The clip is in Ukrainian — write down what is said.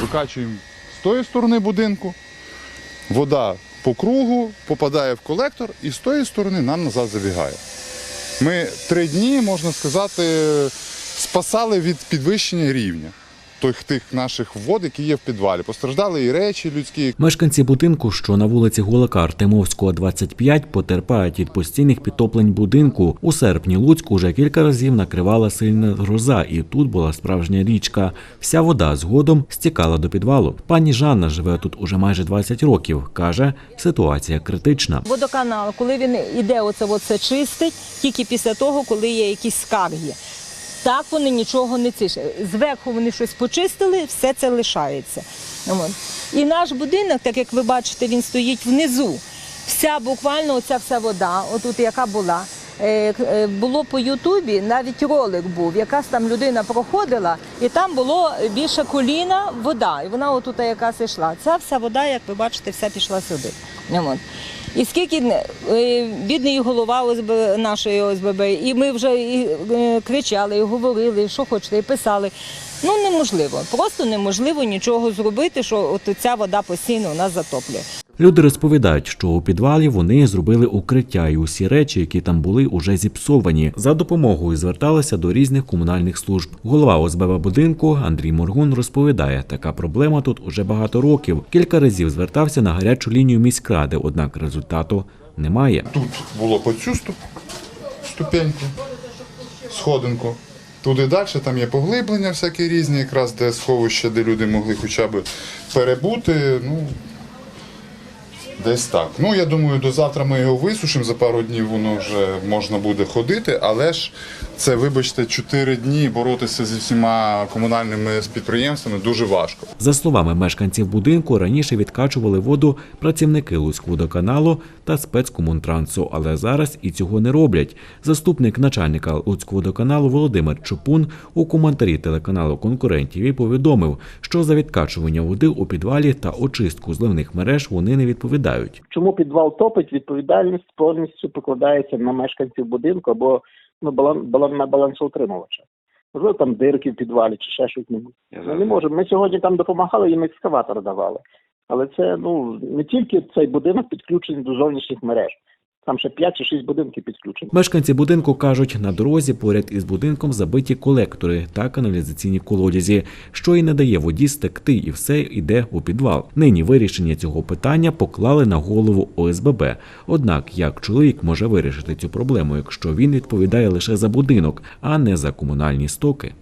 Викачуємо з тої сторони будинку, вода по кругу попадає в колектор і з тої сторони нам назад забігає. Ми три дні, можна сказати, спасали від підвищення рівня тих, тих наших вод, які є в підвалі. Постраждали і речі людські, Мешканці будинку, що на вулиці Гулака Артемовського, 25, потерпають від постійних підтоплень будинку. У серпні Луцьку вже кілька разів накривала сильна гроза, і тут була справжня річка. Вся вода згодом стікала до підвалу. Пані Жанна живе тут уже майже 20 років. каже, ситуація критична. Водоканал, коли він іде, оце, оце чистить, тільки після того, коли є якісь скарги. Так вони нічого не цишать. Зверху вони щось почистили, все це лишається. І наш будинок, так як ви бачите, він стоїть внизу. Вся буквально оця вся вода, отут яка була. е, е, Було по Ютубі, навіть ролик був, якась там людина проходила, і там було більше коліна вода. І вона отут якась йшла. Ця вся вода, як ви бачите, вся пішла сюди. І скільки е, бідний голова ОСБ, нашої ОСББ, і ми вже і, е, кричали, і говорили, що хочете, і писали. Ну неможливо, просто неможливо нічого зробити, що от ця вода постійно у нас затоплює. Люди розповідають, що у підвалі вони зробили укриття, і усі речі, які там були, уже зіпсовані. За допомогою зверталися до різних комунальних служб. Голова ОСББ будинку Андрій Моргун розповідає, така проблема тут уже багато років. Кілька разів звертався на гарячу лінію міськради, однак результату немає. Тут було по цю ступ... ступеньку, сходинку. Туди далі там є поглиблення всякі різні, якраз де сховище, де люди могли хоча б перебути. Ну, десь так. Ну, я думаю, до завтра ми його висушимо, за пару днів воно вже можна буде ходити, але ж це, вибачте, 4 дні боротися зі всіма комунальними підприємствами дуже важко. За словами мешканців будинку, раніше відкачували воду працівники Луцькводоканалу та спецкомунтрансу, але зараз і цього не роблять. Заступник начальника Луцькводоканалу Володимир Чопун у коментарі телеканалу конкурентів і повідомив, що за відкачування води у підвалі та очистку зливних мереж вони не відповідають. Чому підвал топить, відповідальність повністю покладається на мешканців будинку або ну, балан, балан, на балансоутримувача. Можливо, там дирки в підвалі чи ще щось небудь. Ми не можемо. Ми сьогодні там допомагали, їм екскаватор давали. Але це ну не тільки цей будинок підключений до зовнішніх мереж. Там ще 5 чи 6 будинків підключені. Мешканці будинку кажуть, на дорозі поряд із будинком забиті колектори та каналізаційні колодязі, що і не дає воді стекти, і все йде у підвал. Нині вирішення цього питання поклали на голову ОСББ. Однак, як чоловік може вирішити цю проблему, якщо він відповідає лише за будинок, а не за комунальні стоки?